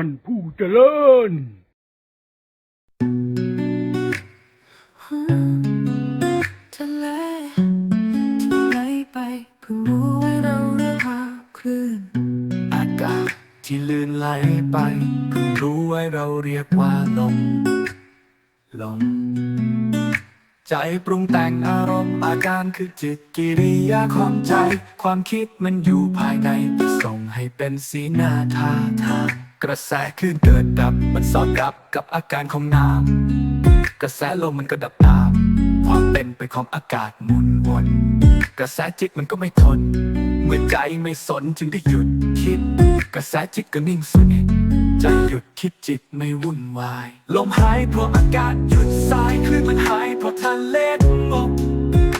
ท่านผู้เจริญ ทะเลที่ไหลไปเพิ่งรู้ว่าเราเรือหาคลื่น อากาศที่ลื่นไหลไปเพิ่งรู้ไว้เราเรียกว่าลม ลม ใจปรุงแต่งอารมณ์อาการคือจิตกิริยาของใจ ความคิดมันอยู่ภายในส่งให้เป็นสีหน้าท่าทาง กระแสคือเกิดดับมันสอดรับกับอาการของน้ำกระแสลมมันก็ดับตามความเป็นไปของอากาศหมุนวนกระแสจิตมันก็ไม่ทน เมื่อใจไม่สนจึงได้หยุดคิด กระแสจิตก็นิ่งสนิทใจหยุดคิดจิตไม่วุ่นวายลมหายเพราะอากาศหยุดสายคลื่นมันหายเพราะทะเลสงบ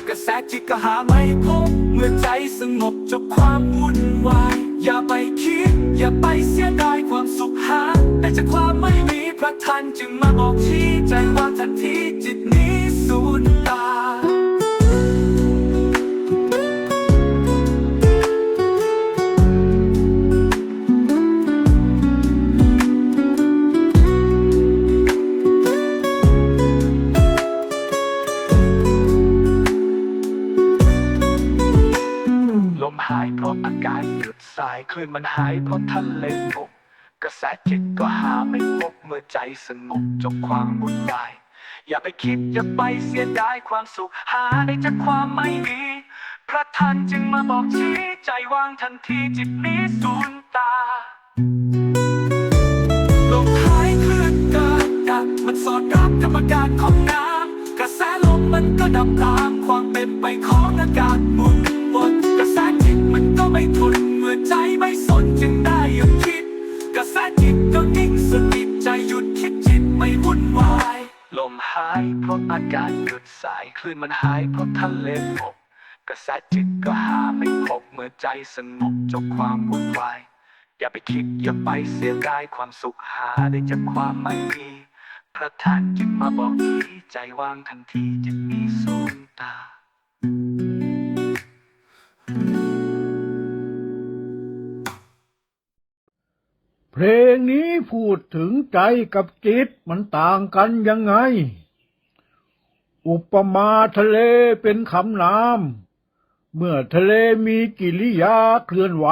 กระแสจิตก็หาไม่พบเมื่อใจสงบจบความวุ่นวายอย่าไปคิด อย่าไปเสียดายความสุขหาแต่จากความไม่มีพระท่านจึงมาบอกที่ใจว่าทันทีจิตนี้สูญตา หายเพราะอากาศหยุดสายคลื่นมันหายเพราะทะเลงบกระแสจิตก็หาไม่พบเมื่อใจสงบจบความวุ่นวายอย่าไปคิดอย่าไปเสียดายความสุข หาได้จากความไม่มีพระท่านจึงมาบอกชี้ใจวางทันทีจิตนี้สูญตาลมหายคลื่นเกิดดับมันสอดรับกับอากาศของน้ำกระแสลมมันก็ดับตามความเป็นไปของอากาศหมุน มันก็ไม่ทนเมื่อใจไม่สนจึงได้หยุดคิดกระแสจิตก็นิ่งสนิทใจหยุดคิดจิตไม่วุ่นวายลมหายเพราะอากาศหยุดสายคลื่นมันหายเพราะทะเลหมกกระแสจิตก็หาไม่พบเมื่อใจสงบจบความวุ่นวายอย่าไปคิดอย่าไปเสียดายความสุขหาได้จากความไม่มีพระท่านจึงมาบอกทีใจวางทันทีจะมีสูญตา เพลงนี้พูดถึงใจกับจิตมันต่างกันยังไง อุปมาทะเลเป็นคำนาม เมื่อทะเลมีกิริยาเคลื่อนไหว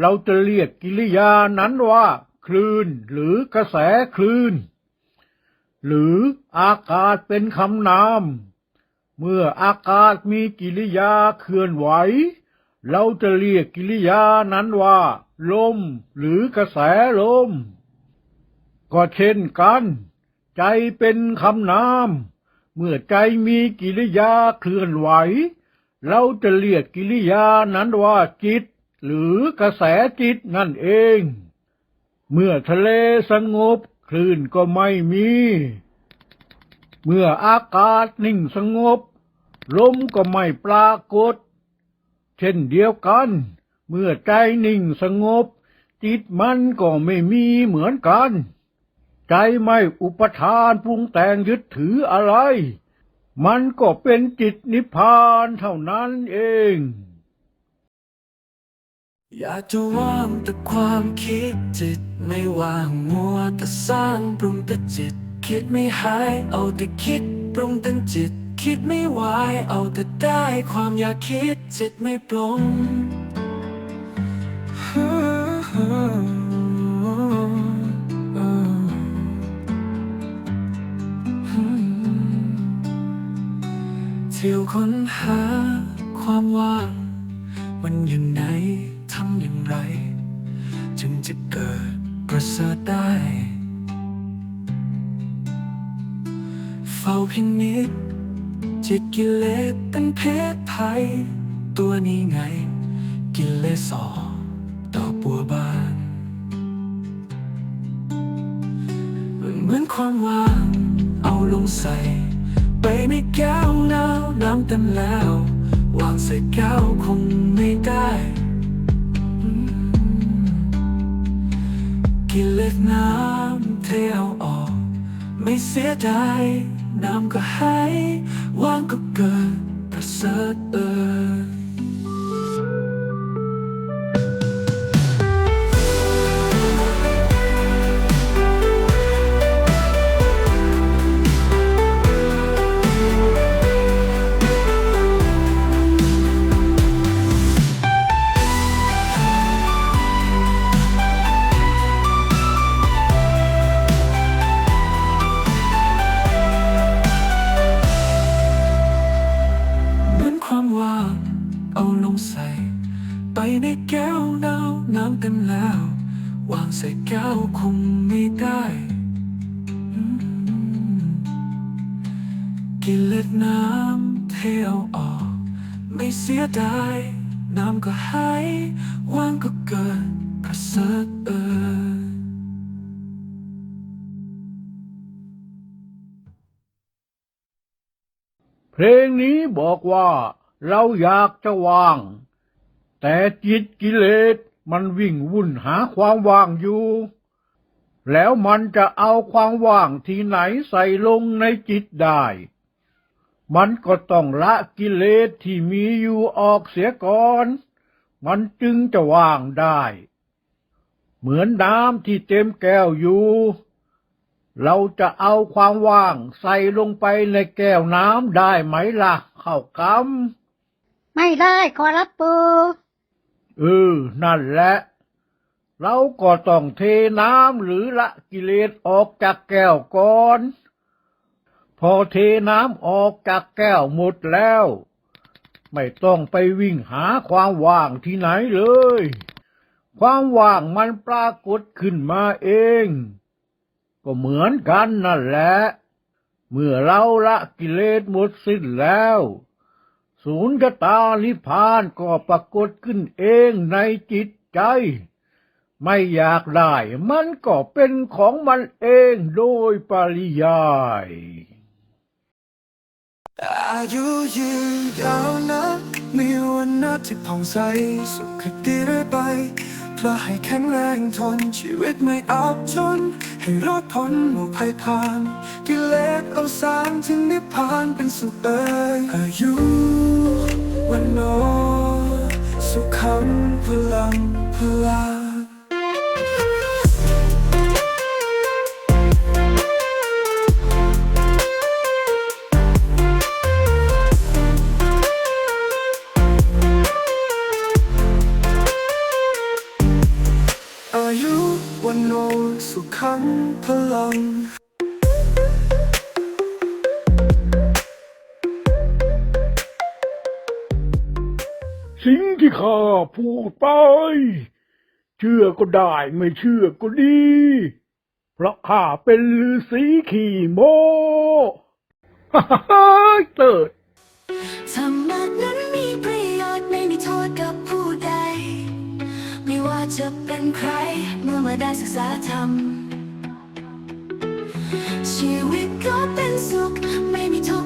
เราจะเรียกกิริยานั้นว่า คลื่นหรือกระแสคลื่น หรืออากาศเป็นคำนาม เมื่ออากาศมีกิริยาเคลื่อนไหว เราจะเรียกกิริยานั้นว่า ลมหรือกระแสลม ก็เช่นกัน ใจเป็นคำนาม เมื่อใจมีกิริยาเคลื่อนไหว เราจะเรียกกิริยานั้นว่าจิต หรือกระแสจิตนั่นเอง เมื่อทะเลสงบคลื่นก็ไม่มี เมื่ออากาศนิ่งสงบ ลมก็ไม่ปรากฏ เช่นเดียวกัน เมื่อใจนิ่งสงบ จิตมันก็ไม่มีเหมือนกัน ใจไม่อุปทานปรุงแต่งยึดถืออะไร มันก็เป็นจิตนิพพานเท่านั้นเอง อยากจะว่างแต่ความคิดจิตไม่ว่างมัวแต่สร้างปรุงแต่จิต คิดไม่หายเอาแต่คิดปรุงแต่จิต คิดไม่ไหวเอาแต่ได้ความอยากคิดจิตไม่ปรง เที่ยวค้นหาความว่าง มันอยู่ไหนทำอย่างไร จึงจะเกิดประเสริฐได้ เฝ้าพินิจจิตกิเลสเป็นเพศภัย ตัวนี้ไง กิเลสสอด ความว่าง เอาลงใส่ไปไม่แก้วน้ำน้ำเต็มแล้ว วางใส่แก้วคงไม่ได้ กินเลสน้ำเทเอาออก ไม่เสียดายน้ำก็หายวางก็เกิดประเสริฐเออ เอาลงใส่ ไปในแก้วน้ำน้ำเต็มแล้ว วางใส่แก้วคงไม่ได้ กินเล็ดน้ำเทเอาออก ไม่เสียดาย น้ำก็หาย ว่างก็เกิดประเสริฐเออเพลงนี้บอกว่า เราอยากจะว่าง แต่จิตกิเลสมันวิ่งวุ่นหาความว่างอยู่ แล้วมันจะเอาความว่างที่ไหนใส่ลงในจิตได้ มันก็ต้องละกิเลสที่มีอยู่ออกเสียก่อน มันจึงจะว่างได้ เหมือนน้ำที่เต็มแก้วอยู่ เราจะเอาความว่างใส่ลงไปในแก้วน้ำได้ไหมล่ะ เข้ากำ ไม่ได้ขอรับปูเออ นั่นแหละ เราก็ต้องเทน้ำหรือละกิเลสออกจากแก้วก่อน พอเทน้ำออกจากแก้วหมดแล้ว ไม่ต้องไปวิ่งหาความว่างที่ไหนเลย ความว่างมันปรากฏขึ้นมาเอง ก็เหมือนกันนั่นแหละ เมื่อเราละกิเลสหมดสิ้นแล้ว ศูนย์กตานิพานก็ปรากฏขึ้นเองในจิตใจ ไม่อยากได้มันก็เป็นของมันเองโดยปริยายอายุยืนยาวนะมีวันนัดที่ผ่องใส สุขดีเรื่อยไปเพื่อให้แข็งแรงทนชีวิตไม่อับจน ให้รอดพ้นหมู่ภัยผ่านกิเลสเอาสารถึงนิพพานเป็นสุขเอ่ยอายุ วันโนสุขังพลังพลาอา สิ่งที่ข้าพูดไป เชื่อก็ได้ไม่เชื่อก็ดี เพราะข้าเป็นฤาษีขี่โมฮ่าฮ่าฮ่าเติดธรรมะนั้นมีประโยชน์ไม่มีโทษกับผู้ใด ไม่ว่าจะเป็นใครเมื่อมาได้ศึกษาธรรม ชีวิตก็เป็นสุขไม่มีทุกข์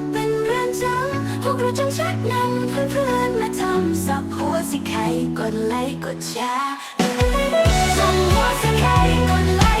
วกเราจงชักนำเพื่อนๆมาทำสับหัวสิใครกดไลค์กดแชร์ทำหัวสิใครกดไลค์